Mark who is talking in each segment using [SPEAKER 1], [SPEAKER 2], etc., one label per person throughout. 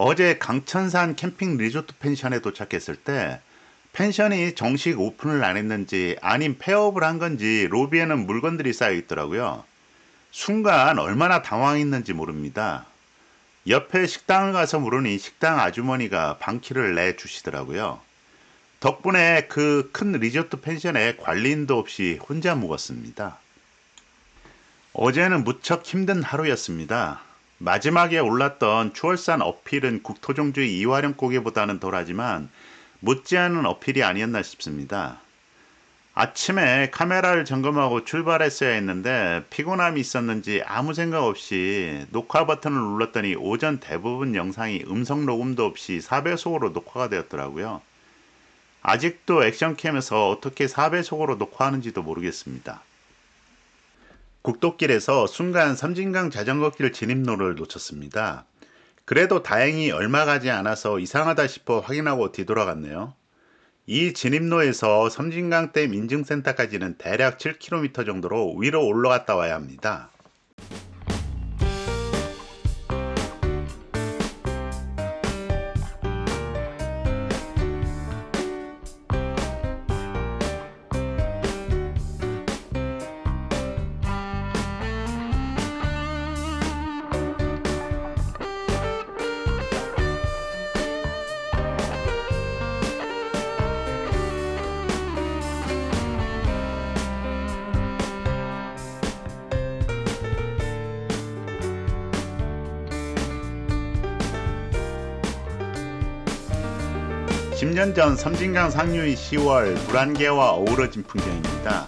[SPEAKER 1] 어제 강천산 캠핑 리조트 펜션에 도착했을 때 펜션이 정식 오픈을 안 했는지 아님 폐업을 한 건지 로비에는 물건들이 쌓여 있더라고요. 순간 얼마나 당황했는지 모릅니다. 옆에 식당을 가서 물으니 식당 아주머니가 방키를 내주시더라고요. 덕분에 그 큰 리조트 펜션에 관리인도 없이 혼자 묵었습니다. 어제는 무척 힘든 하루였습니다. 마지막에 올랐던 추월산 어필은 국토종주의 이화령 고개보다는 덜하지만 못지않은 어필이 아니었나 싶습니다. 아침에 카메라를 점검하고 출발했어야 했는데 피곤함이 있었는지 아무 생각 없이 녹화 버튼을 눌렀더니 오전 대부분 영상이 음성 녹음도 없이 4배속으로 녹화가 되었더라고요. 아직도 액션캠에서 어떻게 4배속으로 녹화하는지도 모르겠습니다. 국도길에서 순간 섬진강 자전거길 진입로를 놓쳤습니다. 그래도 다행히 얼마 가지 않아서 이상하다 싶어 확인하고 뒤돌아갔네요. 이 진입로에서 섬진강댐 인증센터까지는 대략 7km 정도로 위로 올라갔다 와야 합니다. 년 전 섬진강 상류의 10월 물안개와 어우러진 풍경입니다.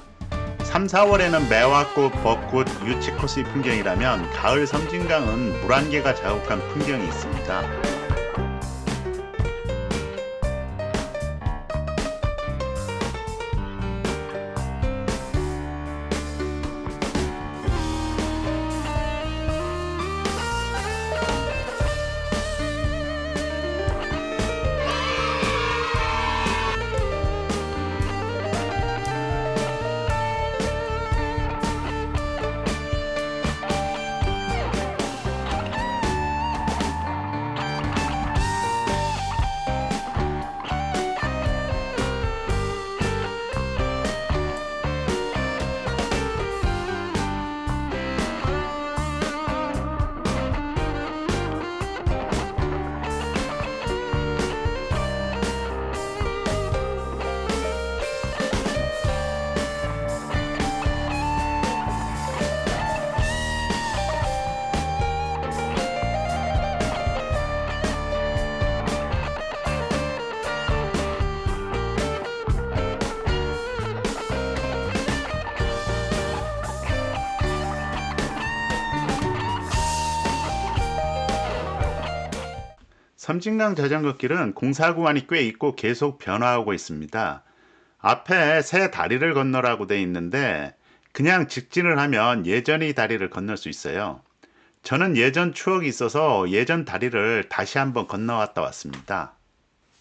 [SPEAKER 1] 3, 4월에는 매화꽃, 벚꽃, 유치꽃의 풍경이라면 가을 섬진강은 물안개가 자욱한 풍경이 있습니다. 섬진강 자전거길은 공사 구간이 꽤 있고 계속 변화하고 있습니다. 앞에 새 다리를 건너라고 돼 있는데 그냥 직진을 하면 예전의 다리를 건널 수 있어요. 저는 예전 추억이 있어서 예전 다리를 다시 한번 건너왔다 왔습니다.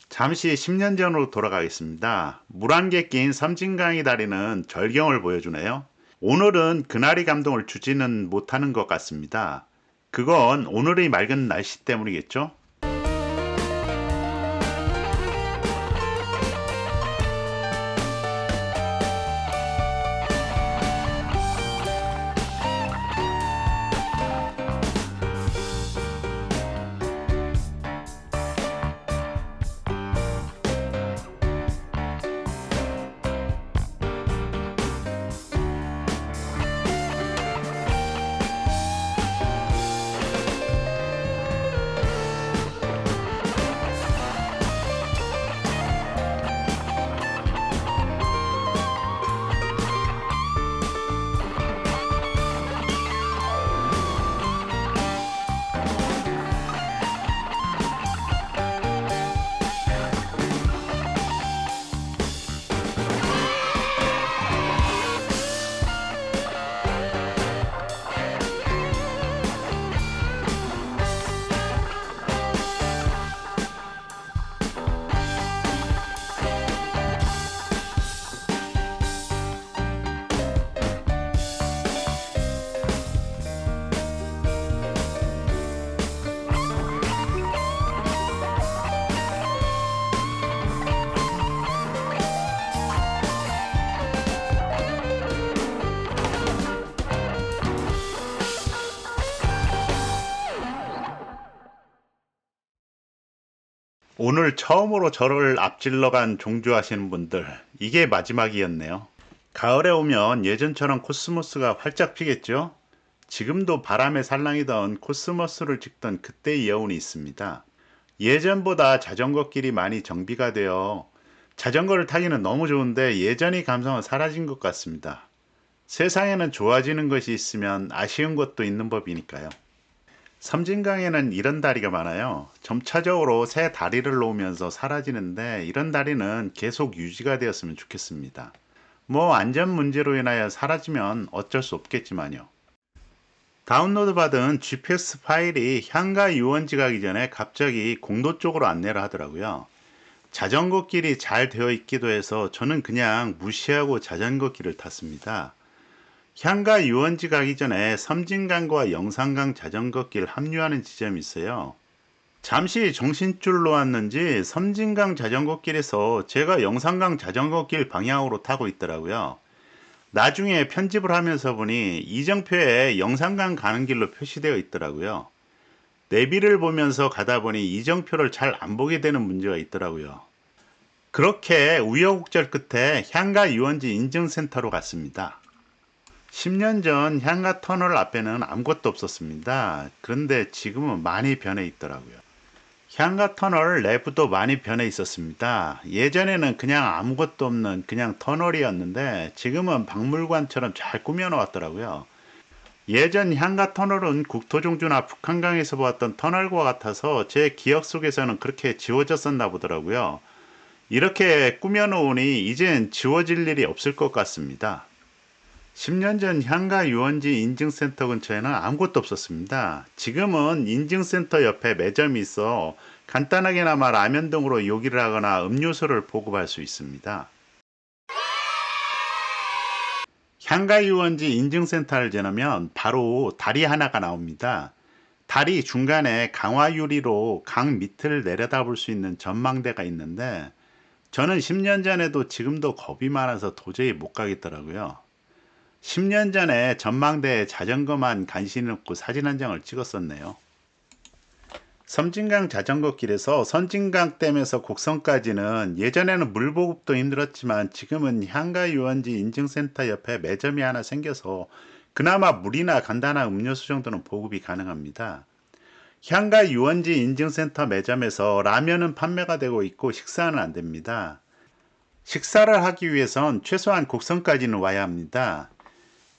[SPEAKER 1] 잠시 10년 전으로 돌아가겠습니다. 물안개 낀 섬진강의 다리는 절경을 보여주네요. 오늘은 그날의 감동을 주지는 못하는 것 같습니다. 그건 오늘의 맑은 날씨 때문이겠죠? 오늘 처음으로 저를 앞질러 간 종주 하시는 분들, 이게 마지막이었네요. 가을에 오면 예전처럼 코스모스가 활짝 피겠죠? 지금도 바람에 살랑이던 코스모스를 찍던 그때의 여운이 있습니다. 예전보다 자전거 길이 많이 정비가 되어 자전거를 타기는 너무 좋은데 예전의 감성은 사라진 것 같습니다. 세상에는 좋아지는 것이 있으면 아쉬운 것도 있는 법이니까요. 섬진강에는 이런 다리가 많아요. 점차적으로 새 다리를 놓으면서 사라지는데 이런 다리는 계속 유지가 되었으면 좋겠습니다. 뭐 안전 문제로 인하여 사라지면 어쩔 수 없겠지만요. 다운로드 받은 GPS 파일이 향가 유원지 가기 전에 갑자기 공도 쪽으로 안내를 하더라고요. 자전거 길이 잘 되어 있기도 해서 저는 그냥 무시하고 자전거 길을 탔습니다. 향가 유원지 가기 전에 섬진강과 영산강 자전거 길 합류하는 지점이 있어요. 잠시 정신줄 놓았는지 섬진강 자전거 길에서 제가 영산강 자전거 길 방향으로 타고 있더라고요. 나중에 편집을 하면서 보니 이정표에 영산강 가는 길로 표시되어 있더라고요. 내비를 보면서 가다 보니 이정표를 잘 안 보게 되는 문제가 있더라고요. 그렇게 우여곡절 끝에 향가 유원지 인증센터로 갔습니다. 10년 전 향가 터널 앞에는 아무것도 없었습니다. 그런데 지금은 많이 변해 있더라고요. 향가 터널 내부도 많이 변해 있었습니다. 예전에는 그냥 아무것도 없는 그냥 터널이었는데 지금은 박물관처럼 잘 꾸며 놓았더라고요. 예전 향가 터널은 국토종주나 북한강에서 보았던 터널과 같아서 제 기억 속에서는 그렇게 지워졌었나 보더라고요. 이렇게 꾸며 놓으니 이젠 지워질 일이 없을 것 같습니다. 10년 전 향가 유원지 인증센터 근처에는 아무것도 없었습니다. 지금은 인증센터 옆에 매점이 있어 간단하게나마 라면 등으로 요기를 하거나 음료수를 보급할 수 있습니다. 향가 유원지 인증센터를 지나면 바로 다리 하나가 나옵니다. 다리 중간에 강화 유리로 강 밑을 내려다볼 수 있는 전망대가 있는데 저는 10년 전에도 지금도 겁이 많아서 도저히 못 가겠더라고요. 10년 전에 전망대에 자전거만 간신히 놓고 사진 한 장을 찍었었네요. 섬진강 자전거 길에서 선진강 댐에서 곡성까지는 예전에는 물 보급도 힘들었지만 지금은 향가 유원지 인증센터 옆에 매점이 하나 생겨서 그나마 물이나 간단한 음료수 정도는 보급이 가능합니다. 향가 유원지 인증센터 매점에서 라면은 판매가 되고 있고 식사는 안 됩니다. 식사를 하기 위해선 최소한 곡성까지는 와야 합니다.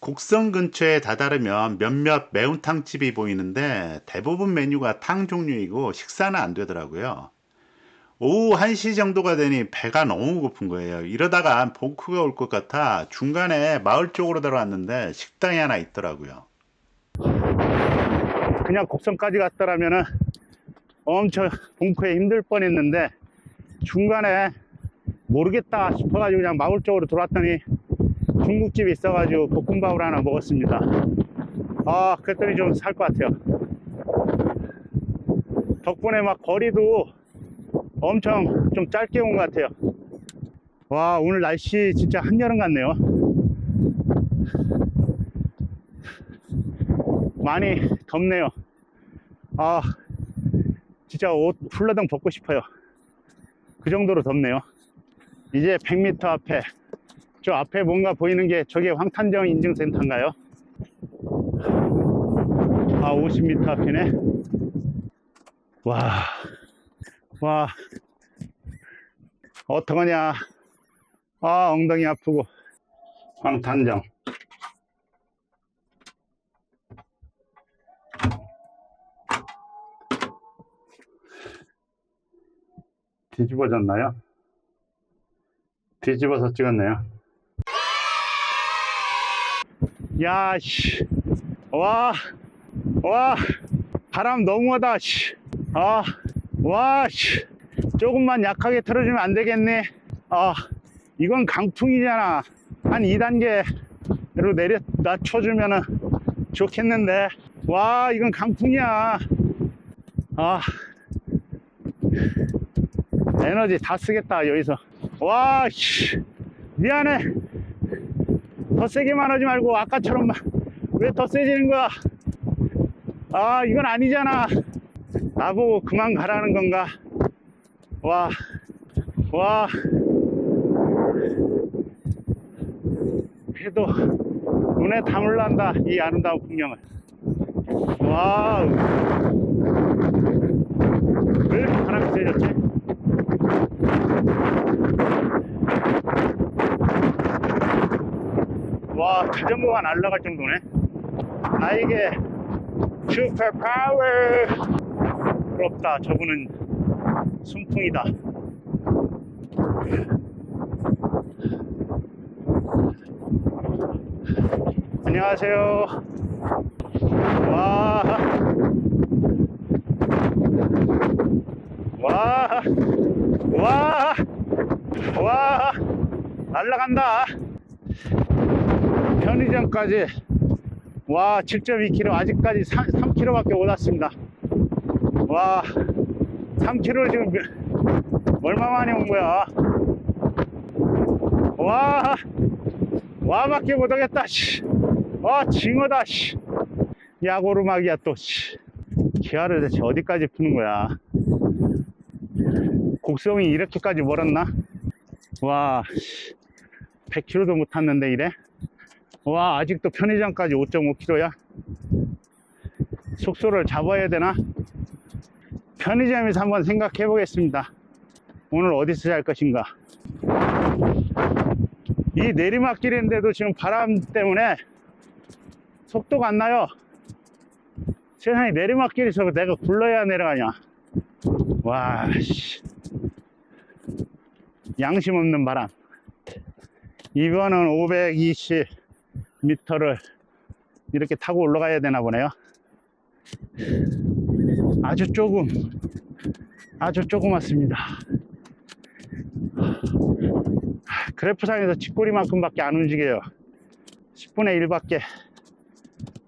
[SPEAKER 1] 곡성 근처에 다다르면 몇몇 매운탕집이 보이는데 대부분 메뉴가 탕 종류이고 식사는 안 되더라고요. 오후 1시 정도가 되니 배가 너무 고픈 거예요. 이러다가 봉크가 올 것 같아 중간에 마을 쪽으로 들어왔는데 식당이 하나 있더라고요.
[SPEAKER 2] 그냥 곡성까지 갔더라면은 엄청 봉크에 힘들 뻔했는데 중간에 모르겠다 싶어가지고 그냥 마을 쪽으로 들어왔더니 중국집이 있어가지고 볶음밥을 하나 먹었습니다. 아, 그랬더니 좀 살 것 같아요. 덕분에 막 거리도 엄청 좀 짧게 온 것 같아요. 와, 오늘 날씨 진짜 한여름 같네요. 많이 덥네요. 아, 진짜 옷 훌러덩 벗고 싶어요. 그 정도로 덥네요. 이제 100m 앞에, 저 앞에 뭔가 보이는 게 저게 황탄정 인증센터인가요? 아, 50m 앞이네. 와, 와, 어떡하냐. 아, 엉덩이 아프고. 황탄정. 뒤집어졌나요? 뒤집어서 찍었네요. 야, 씨. 와, 와, 바람 너무하다, 씨. 아, 와, 씨. 조금만 약하게 틀어주면 안 되겠네. 아, 이건 강풍이잖아. 한 2단계로 내려, 낮춰주면은 좋겠는데. 와, 이건 강풍이야. 아, 에너지 다 쓰겠다, 여기서. 와, 씨. 미안해. 더 세게만 하지 말고, 아까처럼 왜 더 세지는 거야? 아, 이건 아니잖아. 나보고 그만 가라는 건가? 와, 와. 그래도 눈에 담을란다, 이 아름다운 풍경을. 와우. 왜 이렇게 바람이 세졌지? 와, 자전거가 날아갈 정도네. 나에게 슈퍼 파워. 부럽다. 저분은 순풍이다. 안녕하세요. 와. 와. 와. 와. 날라간다. 편의점까지 와 7.2km 아직까지 3, 3km밖에 못 왔습니다 와 3km 지금 몇- 얼마 만에 온 거야 와 와밖에 못 오겠다 씨. 와 징어다 씨. 야고르막이야 또 씨. 기아를 대체 어디까지 푸는 거야 곡성이 이렇게까지 멀었나 와 100km도 못 탔는데 이래 와 아직도 편의점까지 5.5km야? 숙소를 잡아야 되나? 편의점에서 한번 생각해 보겠습니다. 오늘 어디서 잘 것인가? 이 내리막길인데도 지금 바람 때문에 속도가 안 나요. 세상에 내리막길에서 내가 굴러야 내려가냐? 와 씨. 양심 없는 바람. 이번은 520 미터를 이렇게 타고 올라가야 되나 보네요. 아주 조금, 아주 조그맣습니다. 그래프상에서 쥐꼬리만큼밖에 안 움직여요. 10분의 1밖에,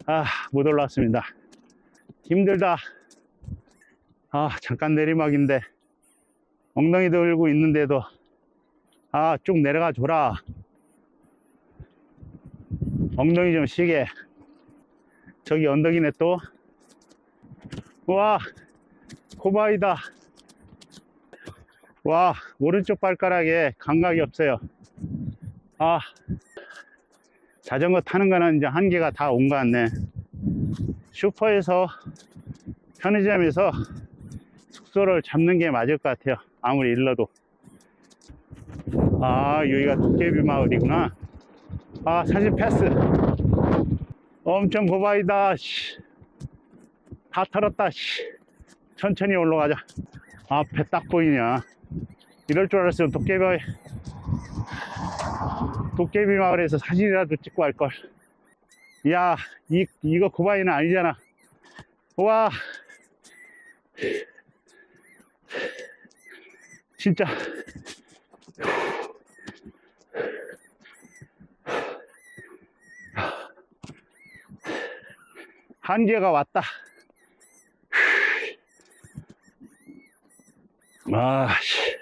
[SPEAKER 2] 아, 못 올라왔습니다. 힘들다. 아, 잠깐 내리막인데, 엉덩이 들고 있는데도, 아, 쭉 내려가 줘라. 엉덩이 좀 쉬게. 저기 언덕이네 또. 와, 코바이다. 와, 오른쪽 발가락에 감각이 없어요. 아, 자전거 타는 거는 이제 한계가 다 온 것 같네. 슈퍼에서, 편의점에서 숙소를 잡는 게 맞을 것 같아요. 아무리 일러도. 아, 여기가 도깨비 마을이구나. 아, 사진 패스. 엄청 고바이다, 씨. 다 털었다, 씨. 천천히 올라가자. 앞에 딱 보이냐. 이럴 줄 알았으면 도깨비, 도깨비 마을에서 사진이라도 찍고 할걸. 야, 이, 이거 고바이는 아니잖아. 와. 진짜. 한계가 왔다. 아, 씨.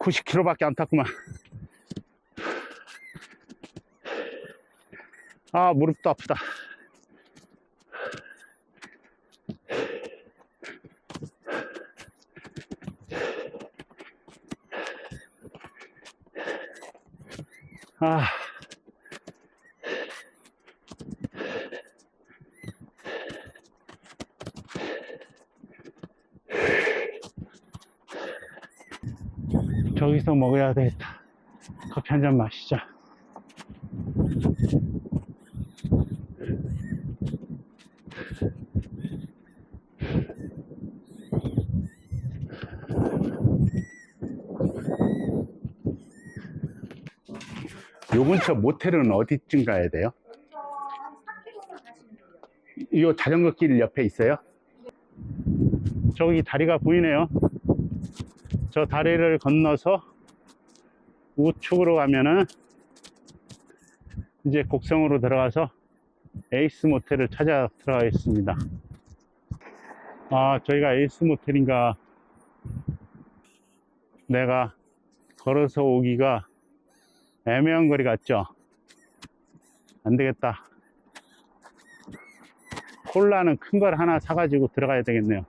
[SPEAKER 2] (90km밖에) 안 탔구만 아 무릎도 아프다 아. 저기서 먹어야 되겠다. 커피 한 잔 마시자. 요 근처 모텔은 어디쯤 가야 돼요? 이 자전거 길 옆에 있어요? 저기 다리가 보이네요. 저 다리를 건너서 우측으로 가면은 이제 곡성으로 들어가서 에이스 모텔을 찾아 들어가겠습니다. 아, 저희가 에이스 모텔인가 내가 걸어서 오기가 애매한 거리 같죠? 안 되겠다. 콜라는 큰 걸 하나 사가지고 들어가야 되겠네요.